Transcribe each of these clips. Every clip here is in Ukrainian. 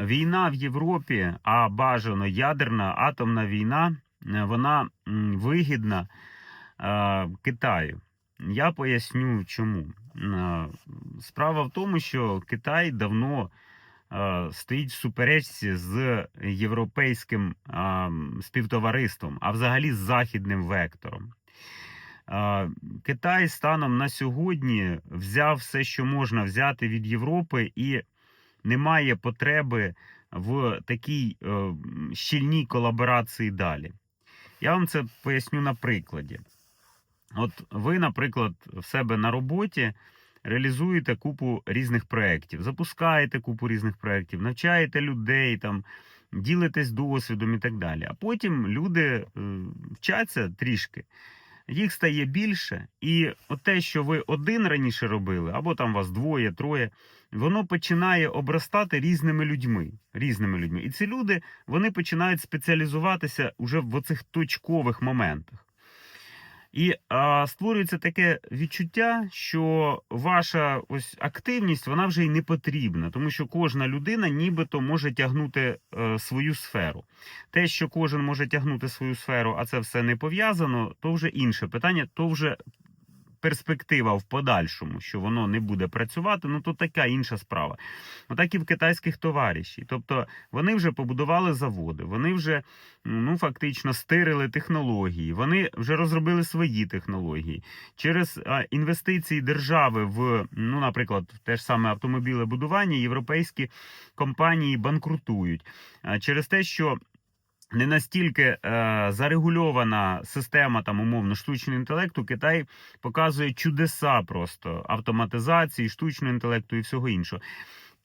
війна в Європі, а бажано ядерна атомна війна, е, вона вигідна е, Китаю. Я поясню чому. Е, Справа в тому, що Китай давно стоїть в суперечці з європейським співтовариством, а взагалі з західним вектором. Китай станом на сьогодні взяв все, що можна взяти від Європи, і немає потреби в такій е, щільній колаборації далі. Я вам це поясню на прикладі. От ви, наприклад, в себе на роботі реалізуєте купу різних проєктів, запускаєте купу різних проєктів, навчаєте людей, там, ділитесь досвідом і так далі. А потім люди е, вчаться трішки, їх стає більше, і те, що ви один раніше робили, або там вас двоє, троє, воно починає обростати різними людьми. Різними людьми. І ці люди вони починають спеціалізуватися уже в оцих точкових моментах. І а, створюється таке відчуття, що ваша ось активність вона вже й не потрібна, тому що кожна людина нібито може тягнути е, свою сферу. Те, що кожен може тягнути свою сферу, а це все не пов'язано, то вже інше питання, то вже перспектива в подальшому, що воно не буде працювати, ну то така інша справа. Отак і в китайських товаришів. Тобто вони вже побудували заводи, вони вже ну фактично стирили технології, вони вже розробили свої технології. Через інвестиції держави в, ну, наприклад, те ж саме автомобілебудування, європейські компанії банкрутують. Через те, що не настільки е, зарегульована система там умовно штучного інтелекту, Китай показує чудеса просто автоматизації, штучного інтелекту і всього іншого.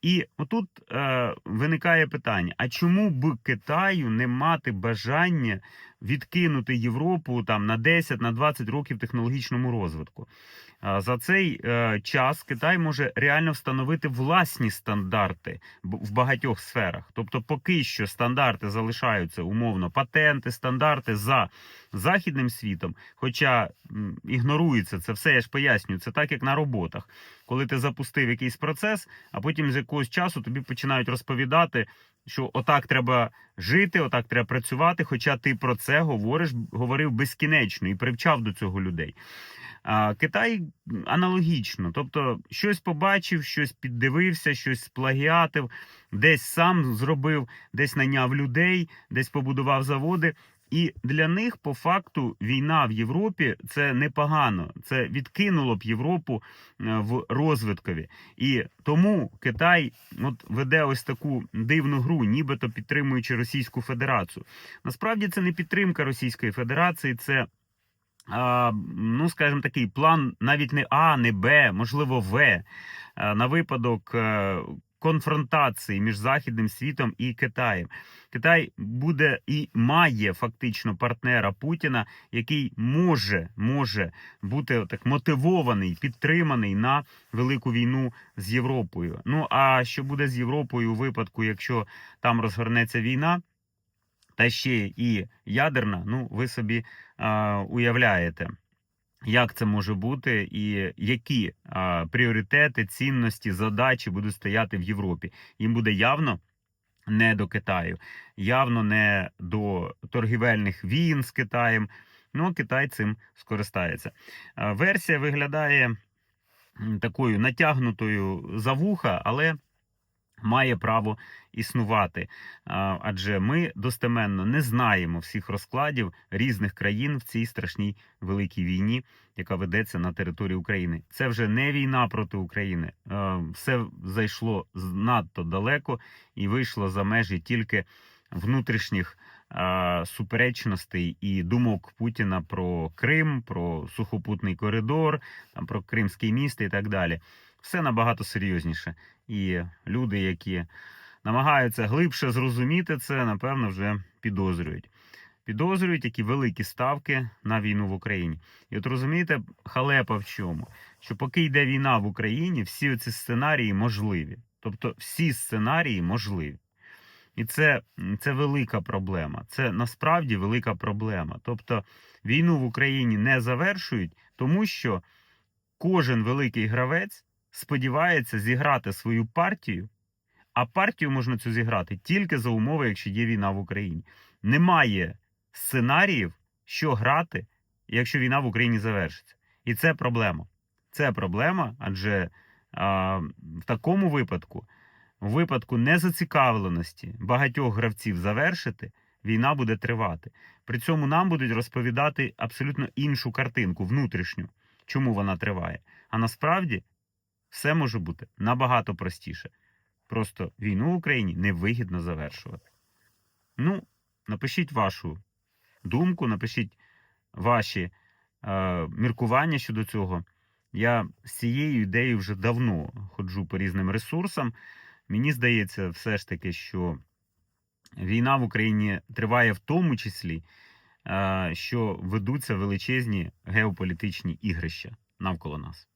І отут е, виникає питання: а чому б Китаю не мати бажання відкинути Європу там на 10 на років технологічному розвитку? За цей е, час Китай може реально встановити власні стандарти в багатьох сферах. Тобто, поки що стандарти залишаються умовно патенти, стандарти за західним світом, хоча ігнорується це все, я ж пояснюю, це так як на роботах. Коли ти запустив якийсь процес, а потім з якогось часу тобі починають розповідати, що отак треба жити, отак треба працювати. Хоча ти про це говориш, говорив безкінечно і привчав до цього людей. А Китай аналогічно, тобто щось побачив, щось піддивився, щось сплагіатив, десь сам зробив, десь найняв людей, десь побудував заводи. І для них по факту війна в Європі це непогано. Це відкинуло б Європу е, в розвиткові. І тому Китай от веде ось таку дивну гру, нібито підтримуючи Російську Федерацію. Насправді це не підтримка Російської Федерації, це ну, скажімо, такий план навіть не А, не Б, можливо, В, е, на випадок е, конфронтації між Західним світом і Китаєм. Китай буде і має фактично партнера Путіна, який може, може бути так мотивований, підтриманий на велику війну з Європою. Ну а що буде з Європою у випадку, якщо там розгорнеться війна? Та ще і ядерна, ну ви собі а, уявляєте, як це може бути, і які а, пріоритети, цінності, задачі будуть стояти в Європі. Їм буде явно не до Китаю, явно не до торгівельних війн з Китаєм. Ну, Китай цим скористається. Версія виглядає такою натягнутою за вуха, але має право існувати. Адже ми достеменно не знаємо всіх розкладів різних країн в цій страшній великій війні, яка ведеться на території України. Це вже не війна проти України. Все зайшло надто далеко і вийшло за межі тільки внутрішніх суперечностей і думок Путіна про Крим, про сухопутний коридор, про Кримський міст і так далі. Все набагато серйозніше. І люди, які намагаються глибше зрозуміти це, напевно, вже підозрюють. Підозрюють, які великі ставки на війну в Україні. І от розумієте, халепа в чому? Що поки йде війна в Україні, всі ці сценарії можливі. Тобто всі сценарії можливі. І це, це велика проблема. Це насправді велика проблема. Тобто війну в Україні не завершують, тому що кожен великий гравець сподівається зіграти свою партію, А партію можна цю зіграти тільки за умови, якщо є війна в Україні. Немає сценаріїв, що грати, якщо війна в Україні завершиться. І це проблема. Це проблема, адже а, в такому випадку, в випадку незацікавленості багатьох гравців завершити, війна буде тривати. При цьому нам будуть розповідати абсолютно іншу картинку, внутрішню, чому вона триває. А насправді все може бути набагато простіше. Просто війну в Україні невигідно завершувати. Ну, напишіть вашу думку, напишіть ваші е, міркування щодо цього. Я з цією ідеєю вже давно ходжу по різним ресурсам. Мені здається, все ж таки, що війна в Україні триває в тому числі, е, що ведуться величезні геополітичні ігрища навколо нас.